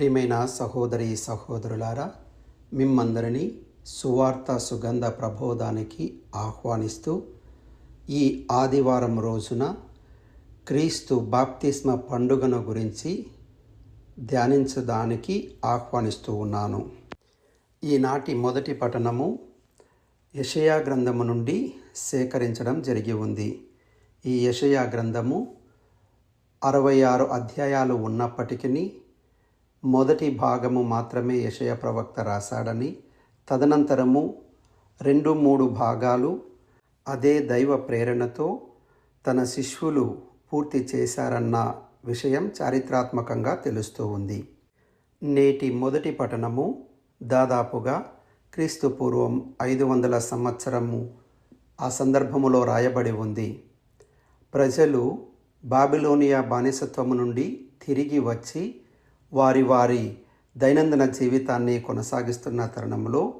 ప్రియమైన సహోదరి సహోదరులారా మిమ్మందరినీ సువార్త సుగంధ ప్రబోధానికి ఆహ్వానిస్తూ ఈ ఆదివారం రోజున క్రీస్తు బాప్తిస్మ పండుగను గురించి ధ్యానించడానికి ఆహ్వానిస్తూ ఉన్నాను. ఈనాటి మొదటి పఠనము యషయా గ్రంథము నుండి సేకరించడం జరిగి ఉంది. ఈ యషయా గ్రంథము అరవై ఆరు అధ్యాయాలు ఉన్నప్పటికీ మొదటి భాగము మాత్రమే యషయ ప్రవక్త రాశాడని తదనంతరము రెండు మూడు భాగాలు అదే దైవ ప్రేరణతో తన శిష్యులు పూర్తి చేశారన్న విషయం చారిత్రాత్మకంగా తెలుస్తూ ఉంది. నేటి మొదటి పఠనము దాదాపుగా క్రీస్తు పూర్వం ఐదు వందల సంవత్సరము ఆ సందర్భములో రాయబడి ఉంది. ప్రజలు బాబిలోనియా బానిసత్వము నుండి తిరిగి వచ్చి వారి వారి దైనందిన జీవితాన్ని కొనసాగిస్తున్న తరుణంలో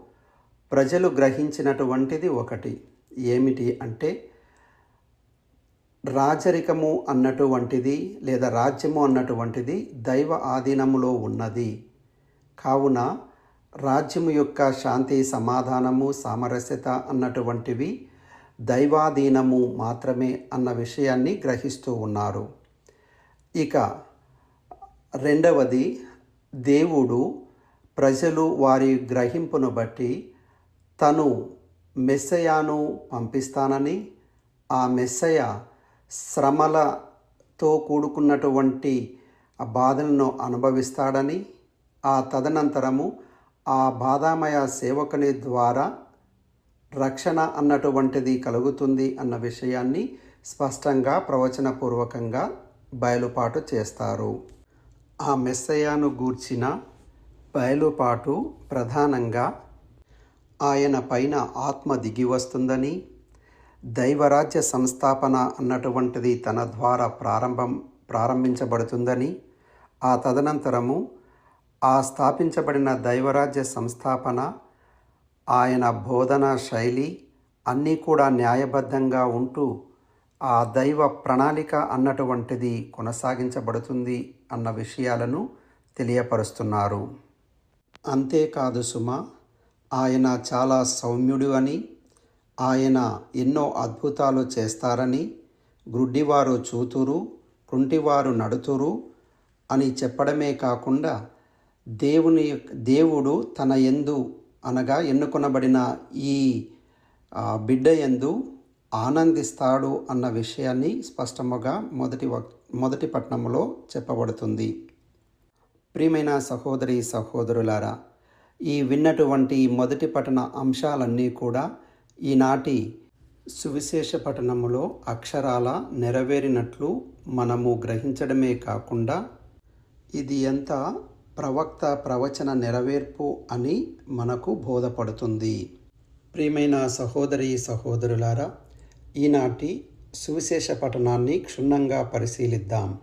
ప్రజలు గ్రహించినటువంటిది ఒకటి. ఏమిటి అంటే రాజరికము అన్నటువంటిది లేదా రాజ్యము అన్నటువంటిది దైవ ఆధీనములో ఉన్నది. కావున రాజ్యము యొక్క శాంతి సమాధానము సామరస్యత అన్నటువంటివి దైవాధీనము మాత్రమే అన్న విషయాన్ని గ్రహిస్తూ ఉన్నారు. ఇక రెండవది దేవుడు ప్రజలు వారి గ్రహింపును బట్టి తను మెస్సయాను పంపిస్తానని ఆ మెస్సయ శ్రమలతో కూడుకున్నటువంటి బాధలను అనుభవిస్తాడని ఆ తదనంతరము ఆ బాధామయ సేవకుని ద్వారా రక్షణ అన్నటువంటిది కలుగుతుంది అన్న విషయాన్ని స్పష్టంగా ప్రవచనపూర్వకంగా బయలుపాటు చేస్తారు. ఆ మెస్సయాను గూర్చిన బయలుపాటు ప్రధానంగా ఆయన పైన ఆత్మ దిగి వస్తుందని దైవరాజ్య సంస్థాపన అన్నటువంటిది తన ద్వారా ప్రారంభం ప్రారంభించబడుతుందని ఆ తదనంతరము ఆ స్థాపించబడిన దైవరాజ్య సంస్థాపన ఆయన బోధన శైలి అన్నీ కూడా న్యాయబద్ధంగా ఉంటూ ఆ దైవ ప్రణాళిక అన్నటువంటిది కొనసాగించబడుతుంది. అన్న విషయాలను తెలియపరుస్తున్నారు. అంతేకాదు సుమ ఆయన చాలా సౌమ్యుడు అని ఆయన ఎన్నో అద్భుతాలు చేస్తారని గ్రుడ్డివారు చూతురు కుంటివారు నడుతురు అని చెప్పడమే కాకుండా దేవుని దేవుడు తన ఎందు అనగా ఎన్నుకొనబడిన ఈ బిడ్డ ఎందు ఆనందిస్తాడు అన్న విషయాన్ని స్పష్టముగా మొదటి మొదటి పట్టణంలో చెప్పబడుతుంది. ప్రియమైన సహోదరి సహోదరులారా ఈ విన్నటువంటి మొదటి పట్టణ అంశాలన్నీ కూడా ఈనాటి సువిశేష పఠనములో అక్షరాల నెరవేరినట్లు మనము గ్రహించడమే కాకుండా ఇది ఎంత ప్రవక్త ప్రవచన నెరవేర్పు అని మనకు బోధపడుతుంది. ప్రియమైన సహోదరి సహోదరులారా ఈనాటి సువిశేష పఠనాన్ని క్షుణ్ణంగా పరిశీలిద్దాం.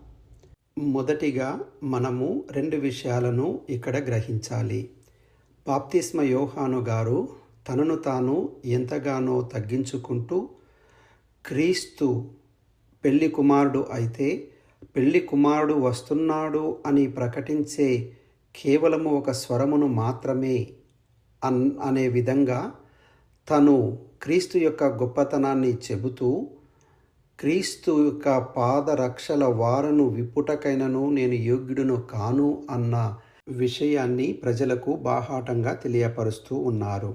మొదటిగా మనము రెండు విషయాలను ఇక్కడ గ్రహించాలి. బాప్తిస్మ యోహాను గారు తనను తాను ఎంతగానో తగ్గించుకుంటూ క్రీస్తు పెళ్ళి కుమారుడు అయితే పెళ్ళి కుమారుడు వస్తున్నాడు అని ప్రకటించే కేవలము ఒక స్వరమును మాత్రమే అన్ అనే విధంగా తను క్రీస్తు యొక్క గొప్పతనాన్ని చెబుతూ క్రీస్తు యొక్క పాదరక్షల వారను విపుటకైనను నేను యోగ్యుడును కాను అన్న విషయాన్ని ప్రజలకు బాహాటంగా తెలియపరుస్తూ ఉన్నారు.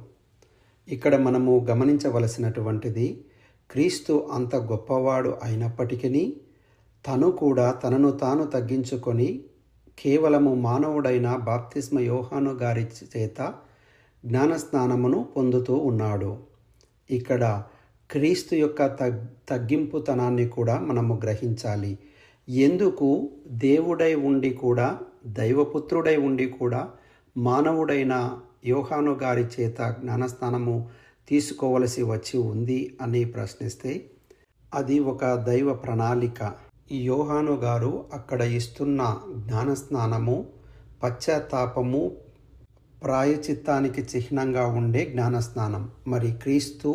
ఇక్కడ మనము గమనించవలసినటువంటిది క్రీస్తు అంత గొప్పవాడు అయినప్పటికీ తను కూడా తనను తాను తగ్గించుకొని కేవలము మానవుడైన బాప్తిస్మ యోహాను గారి చేత జ్ఞానస్నానమును పొందుతూ ఉన్నాడు. ఇక్కడ క్రీస్తు యొక్క తగ్గింపుతనాన్ని కూడా మనము గ్రహించాలి. ఎందుకు? దేవుడై ఉండి కూడా దైవపుత్రుడై ఉండి కూడా మానవుడైన యోహాను గారి చేత జ్ఞానస్నానము తీసుకోవలసి వచ్చి ఉంది అని ప్రశ్నిస్తే అది ఒక దైవ ప్రణాళిక. ఈ యోహాను గారు అక్కడ ఇస్తున్న జ్ఞానస్నానము పశ్చాత్తాపము ప్రాయచిత్తానికి చిహ్నంగా ఉండే జ్ఞానస్నానం మరి క్రీస్తు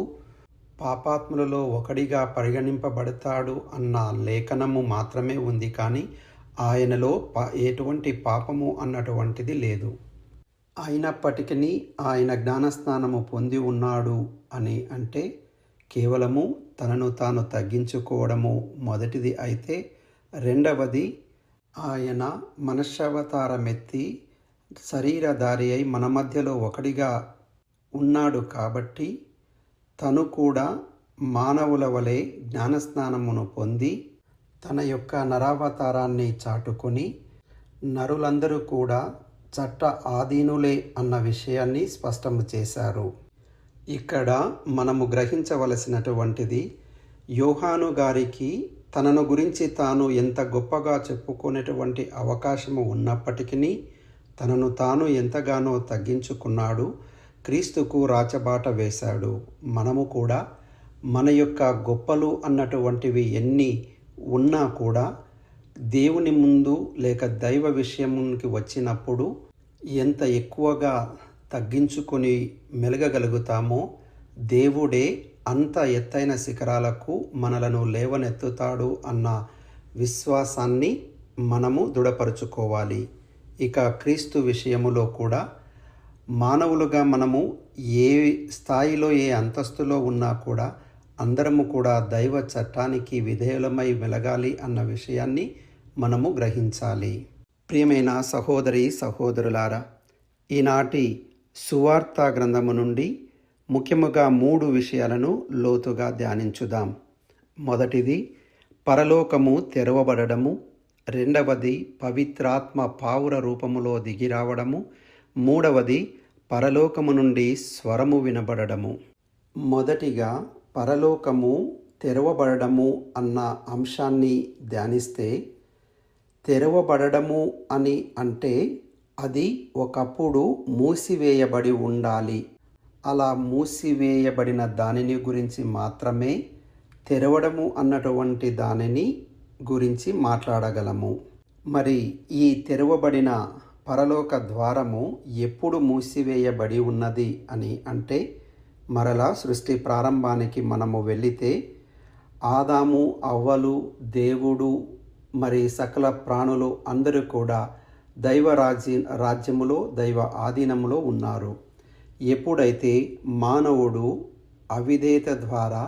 పాపాత్ములలో ఒకడిగా పరిగణింపబడతాడు అన్న లేఖనము మాత్రమే ఉంది కానీ ఆయనలో పా ఎటువంటి పాపము అన్నటువంటిది లేదు. అయినప్పటికీ ఆయన జ్ఞానస్నానము పొంది ఉన్నాడు అని అంటే కేవలము తనను తాను తగ్గించుకోవడము మొదటిది అయితే రెండవది ఆయన మనశ్శావతారమెత్తి శరీరధారి అయి మన మధ్యలో ఒకడిగా ఉన్నాడు కాబట్టి తను కూడా మానవుల వలె జ్ఞానస్నానమును పొంది తన యొక్క నరావతారాన్ని చాటుకొని నరులందరూ కూడా చట్ట ఆధీనులే అన్న విషయాన్ని స్పష్టము చేశారు. ఇక్కడ మనము గ్రహించవలసినటువంటిది యోహాను గారికి తనను గురించి తాను ఎంత గొప్పగా చెప్పుకునేటువంటి అవకాశము ఉన్నప్పటికీ తనను తాను ఎంతగానో తగ్గించుకున్నాడు. క్రీస్తుకు రాచబాట వేశాడు. మనము కూడా మన యొక్క గొప్పలు అన్నటువంటివి ఎన్ని ఉన్నా కూడా దేవుని ముందు లేక దైవ విషయంకి వచ్చినప్పుడు ఎంత ఎక్కువగా తగ్గించుకొని మెలగగలుగుతామో దేవుడే అంత ఎత్తైన శిఖరాలకు మనలను లేవనెత్తుతాడు అన్న విశ్వాసాన్ని మనము దృఢపరుచుకోవాలి. ఇక క్రీస్తు విషయములో కూడా మానవులుగా మనము ఏ స్థాయిలో ఏ అంతస్తులో ఉన్నా కూడా అందరము కూడా దైవ చట్టానికి విధేయులమై వెలగాలి అన్న విషయాన్ని మనము గ్రహించాలి. ప్రియమైన సహోదరి సహోదరులారా ఈనాటి సువార్త గ్రంథము నుండి ముఖ్యముగా మూడు విషయాలను లోతుగా ధ్యానించుదాం. మొదటిది పరలోకము తెరవబడము రెండవది పవిత్రాత్మ పావుర రూపములో దిగిరావడము. మూడవది పరలోకము నుండి స్వరము వినబడము మొదటిగా పరలోకము తెరవబడము అన్న అంశాన్ని ధ్యానిస్తే తెరవబడము అని అంటే అది ఒకప్పుడు మూసివేయబడి ఉండాలి. అలా మూసివేయబడిన దానిని గురించి మాత్రమే తెరవడము అన్నటువంటి దానిని గురించి మాట్లాడగలము. మరి ఈ తెరవబడిన పరలోక ద్వారము ఎప్పుడు మూసివేయబడి ఉన్నది అని అంటే మరలా సృష్టి ప్రారంభానికి మనము వెళితే ఆదాము అవ్వలు దేవుడు మరి సకల ప్రాణులు అందరూ కూడా దైవ రాజ్య రాజ్యములో దైవ ఆధీనములో ఉన్నారు. ఎప్పుడైతే మానవుడు అవిధేయత ద్వారా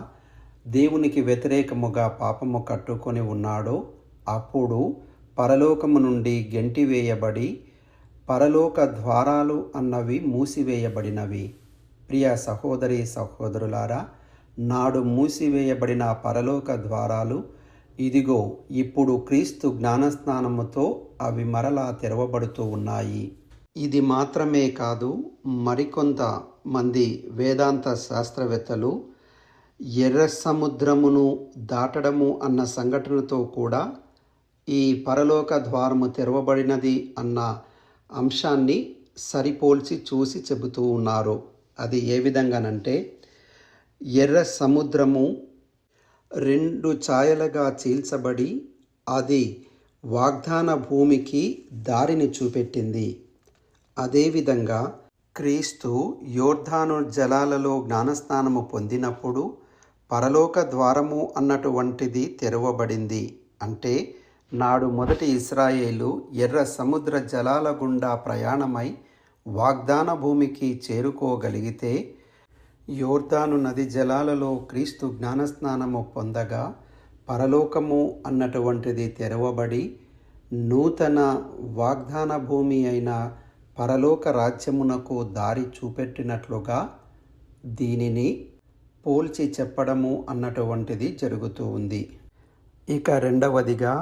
దేవునికి వ్యతిరేకముగా పాపము కట్టుకొని ఉన్నాడో అప్పుడు పరలోకము నుండి గెంటివేయబడి పరలోక ద్వారాలు అన్నవి మూసివేయబడినవి. ప్రియ సహోదరి సహోదరులారా నాడు మూసివేయబడిన పరలోక ద్వారాలు ఇదిగో ఇప్పుడు క్రీస్తు జ్ఞానస్నానముతో అవి మరలా తెరవబడుతూ ఉన్నాయి. ఇది మాత్రమే కాదు మరికొంత మంది వేదాంత శాస్త్రవేత్తలు ఎర్ర సముద్రమును దాటడము అన్న సంఘటనతో కూడా ఈ పరలోక ద్వారము తెరవబడినది అన్న అంశాన్ని సరిపోల్చి చూసి చెబుతూ ఉన్నారు. అది ఏ విధంగానంటే ఎర్ర సముద్రము రెండు ఛాయలుగా చీల్చబడి అది వాగ్దాన భూమికి దారిని చూపెట్టింది. అదేవిధంగా క్రీస్తు యోర్ధాను జలాలలో జ్ఞానస్నానము పొందినప్పుడు పరలోక ద్వారము అన్నటువంటిది తెరవబడింది. అంటే నాడు మొదటి ఇస్రాయేలు ఎర్ర సముద్ర జలాల గుండా ప్రయాణమై వాగ్దాన భూమికి చేరుకోగలిగితే యోర్దాను నది జలాలలో క్రీస్తు జ్ఞానస్నానము పొందగా పరలోకము అన్నటువంటిది తెరవబడి నూతన వాగ్దాన భూమి అయిన పరలోక రాజ్యమునకు దారి చూపెట్టినట్లుగా దీనిని పోల్చి చెప్పడము అన్నటువంటిది జరుగుతూ ఉంది. ఇక రెండవదిగా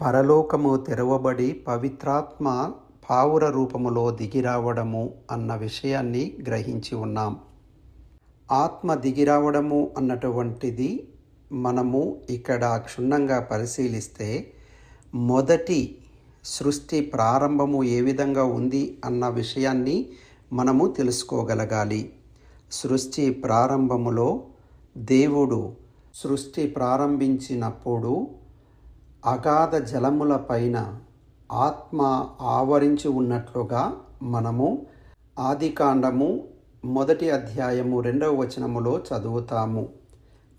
పరలోకము తెరవబడి పవిత్రాత్మ పావుర రూపములో దిగిరావడము అన్న విషయాన్ని గ్రహించి ఉన్నాం. ఆత్మ దిగిరావడము అన్నటువంటిది మనము ఇక్కడ క్షుణ్ణంగా పరిశీలిస్తే మొదటి సృష్టి ప్రారంభము ఏ విధంగా ఉంది అన్న విషయాన్ని మనము తెలుసుకోగలగాలి. సృష్టి ప్రారంభములో దేవుడు సృష్టి ప్రారంభించినప్పుడు అగాధ జలముల పైన ఆత్మ ఆవరించి ఉన్నట్లుగా మనము ఆదికాండము మొదటి అధ్యాయము రెండవ వచనములో చదువుతాము.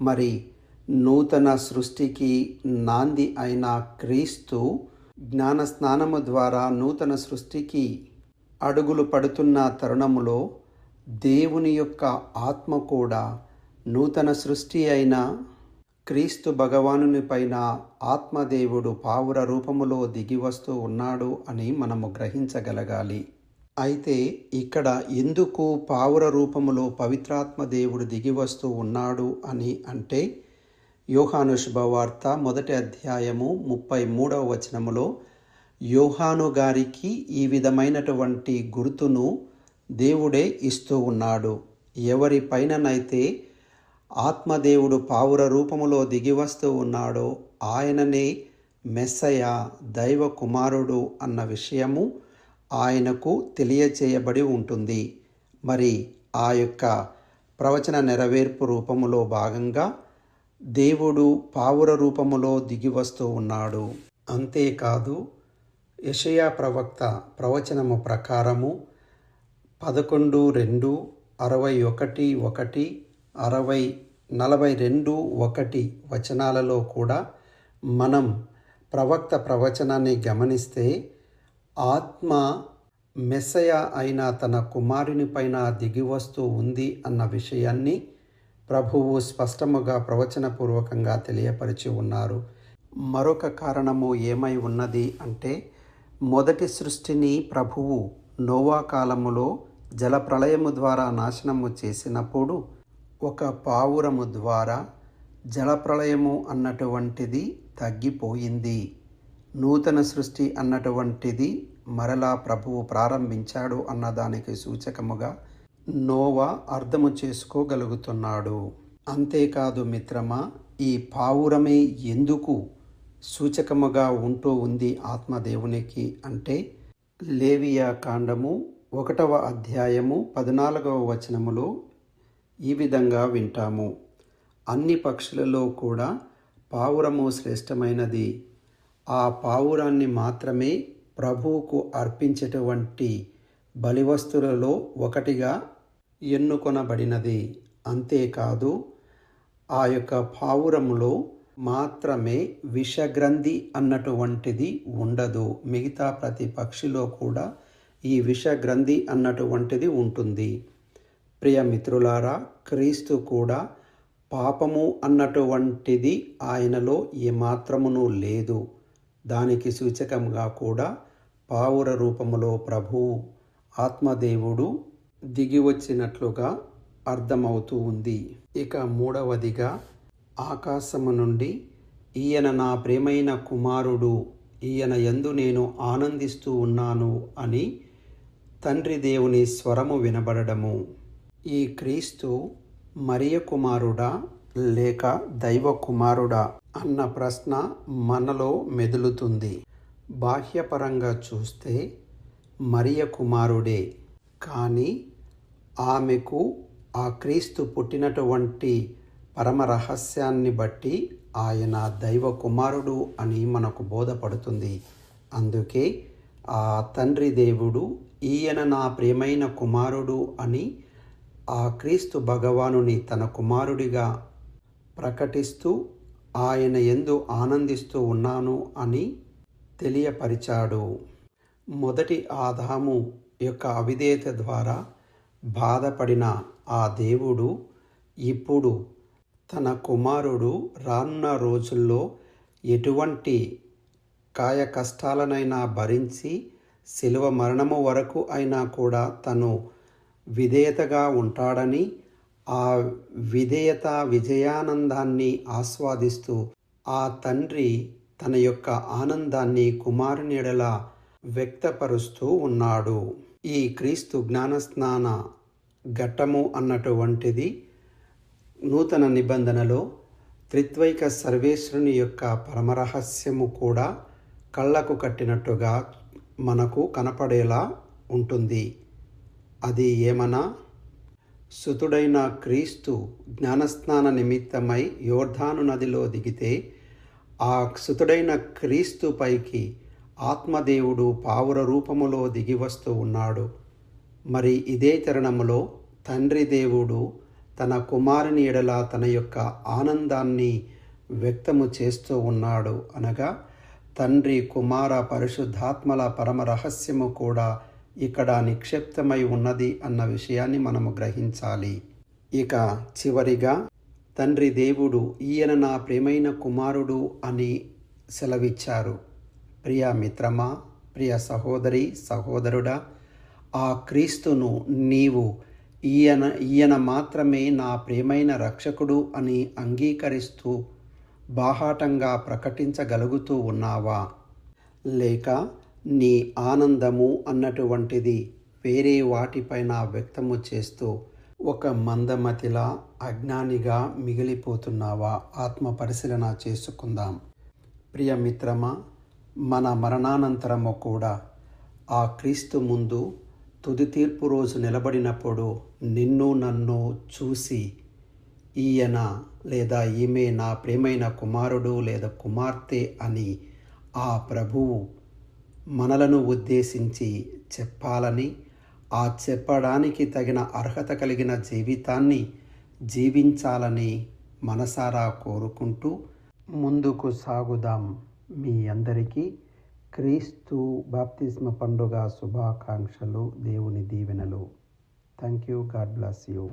మరి నూతన సృష్టికి నాంది అయిన క్రీస్తు జ్ఞాన స్నానము ద్వారా నూతన సృష్టికి అడుగులు పడుతున్న తరుణములో దేవుని యొక్క ఆత్మ కూడా నూతన సృష్టి అయిన క్రీస్తు భగవానుని పైన ఆత్మదేవుడు పావుర రూపములో దిగి వస్తూ ఉన్నాడు అని మనము గ్రహించగలగాలి. అయితే ఇక్కడ ఎందుకు పావుర రూపములో పవిత్రాత్మ దేవుడు దిగి వస్తూ ఉన్నాడు అని అంటే యోహాను శుభవార్త మొదటి అధ్యాయము ముప్పై మూడవ వచనములో యోహాను గారికి ఈ విధమైనటువంటి గుర్తును దేవుడే ఇస్తూ ఉన్నాడు. ఎవరి పైననైతే ఆత్మదేవుడు పావుర రూపములో దిగివస్తూ ఉన్నాడో ఆయననే మెస్సయ దైవ కుమారుడు అన్న విషయము ఆయనకు తెలియచేయబడి ఉంటుంది. మరి ఆ యొక్క ప్రవచన నెరవేర్పు రూపములో భాగంగా దేవుడు పావుర రూపములో దిగి వస్తూ ఉన్నాడు. అంతేకాదు యషయా ప్రవక్త ప్రవచనము ప్రకారము పదకొండు రెండు అరవై ఒకటి ఒకటి అరవై నలభై రెండు ఒకటి వచనాలలో కూడా మనం ప్రవక్త ప్రవచనాన్ని గమనిస్తే ఆత్మ మెస్సయ అయిన తన కుమారుని పైన దిగివస్తూ ఉంది అన్న విషయాన్ని ప్రభువు స్పష్టముగా ప్రవచనపూర్వకంగా తెలియపరిచి ఉన్నారు. మరొక కారణము ఏమై ఉన్నది అంటే మొదటి సృష్టిని ప్రభువు నోవా కాలములో జలప్రళయము ద్వారా నాశనము చేసినప్పుడు ఒక పావురము ద్వారా జలప్రళయము అన్నటువంటిది తగ్గిపోయింది. నూతన సృష్టి అన్నటువంటిది మరలా ప్రభువు ప్రారంభించాడు అన్నదానికి సూచకముగా నోవా అర్థము చేసుకోగలుగుతున్నాడు. అంతేకాదు మిత్రమా ఈ పావురమే ఎందుకు సూచకముగా ఉంటూ ఉంది ఆత్మదేవునికి అంటే లేవియా కాండము ఒకటవ అధ్యాయము పద్నాలుగవ వచనములో ఈ విధంగా వింటాము. అన్ని పక్షులలో కూడా పావురము శ్రేష్టమైనది. ఆ పావురాన్ని మాత్రమే ప్రభువుకు అర్పించేటువంటి బలివస్తులలో ఒకటిగా ఎన్నుకొనబడినది. అంతేకాదు ఆ యొక్క పావురములో మాత్రమే విషగ్రంథి అన్నటువంటిది ఉండదు. మిగతా ప్రతి పక్షిలో కూడా ఈ విషగ్రంథి అన్నటువంటిది ఉంటుంది. ప్రియ మిత్రులారా క్రీస్తు కూడా పాపము అన్నటువంటిది ఆయనలో ఏమాత్రమును లేదు. దానికి సూచకంగా కూడా పావుర రూపములో ప్రభువు ఆత్మదేవుడు దిగి వచ్చినట్లుగా అర్థమవుతూ ఉంది. ఇక మూడవదిగా ఆకాశము నుండి ఈయన నా ప్రేమైన కుమారుడు ఈయన ఎందు నేను ఆనందిస్తూ ఉన్నాను అని తండ్రి దేవుని స్వరము వినబడము ఈ క్రీస్తు మరియ కుమారుడా లేక దైవ కుమారుడా అన్న ప్రశ్న మనలో మెదులుతుంది. బాహ్యపరంగా చూస్తే మరియ కుమారుడే. కానీ ఆమెకు ఆ క్రీస్తు పుట్టినటువంటి పరమ రహస్యాన్ని బట్టి ఆయన దైవ కుమారుడు అని మనకు బోధపడుతుంది. అందుకే ఆ తండ్రి దేవుడు ఈయన నా ప్రియమైన కుమారుడు అని ఆ క్రీస్తు భగవానుని తన కుమారుడిగా ప్రకటిస్తూ ఆయన ఎందు ఆనందిస్తూ ఉన్నాను అని తెలియపరిచాడు. మొదటి ఆదాము యొక్క అవిధేయత ద్వారా బాధపడిన ఆ దేవుడు ఇప్పుడు తన కుమారుడు రానున్న రోజుల్లో ఎటువంటి కాయ కష్టాలనైనా భరించి శిలువ మరణము వరకు అయినా కూడా తను విధేయతగా ఉంటాడని ఆ విధేయత విజయానందాన్ని ఆస్వాదిస్తూ ఆ తండ్రి తన యొక్క ఆనందాన్ని కుమారునిడలా వ్యక్తపరుస్తూ ఉన్నాడు. ఈ క్రీస్తు జ్ఞానస్నాన ఘట్టము అన్నటువంటిది నూతన నిబంధనలో త్రిత్వైక సర్వేశ్వరుని యొక్క పరమరహస్యము కూడా కళ్ళకు కట్టినట్టుగా మనకు కనపడేలా ఉంటుంది. అది ఏమనా? సుతుడైన క్రీస్తు జ్ఞానస్నాన నిమిత్తమై యోర్ధాను నదిలో దిగితే ఆ సుతుడైన క్రీస్తు పైకి ఆత్మదేవుడు పావుర రూపములో దిగి వస్తూ ఉన్నాడు. మరి ఇదే తరుణములో తండ్రి దేవుడు తన కుమారుని ఎడల తన యొక్క ఆనందాన్ని వ్యక్తము చేస్తూ ఉన్నాడు అనగా తండ్రి కుమార పరిశుద్ధాత్మల పరమ రహస్యము కూడా ఇక్కడ నిక్షిప్తమై ఉన్నది అన్న విషయాన్ని మనము గ్రహించాలి. ఇక చివరిగా తండ్రి దేవుడు ఈయన నా ప్రేమైన కుమారుడు అని సెలవిచ్చారు. ప్రియ మిత్రమా ప్రియ సహోదరి సహోదరుడా ఆ క్రీస్తును నీవు ఈయన ఈయన మాత్రమే నా ప్రేమైన రక్షకుడు అని అంగీకరిస్తూ బాహాటంగా ప్రకటించగలుగుతూ ఉన్నావా? లేక నీ ఆనందము అన్నటువంటిది వేరే వాటిపైన వ్యక్తము చేస్తూ ఒక మందమతిలా అజ్ఞానిగా మిగిలిపోతున్నావా? ఆత్మ పరిశీలన చేసుకుందాం. ప్రియ మిత్రమా మన మరణానంతరము కూడా ఆ క్రీస్తు ముందు తుది తీర్పు రోజు నిలబడినప్పుడు నిన్ను నన్ను చూసి ఈయన లేదా ఈమె నా ప్రేమైన కుమారుడు లేదా కుమార్తె అని ఆ ప్రభువు మనలను ఉద్దేశించి చెప్పాలని ఆ చెప్పడానికి తగిన అర్హత కలిగిన జీవితాన్ని జీవించాలని మనసారా కోరుకుంటూ ముందుకు సాగుదాం మీ అందరికీ. క్రీస్తు బాప్తిస్మ పండుగ శుభాకాంక్షలు. దేవుని దీవెనలు. Thank you God bless you.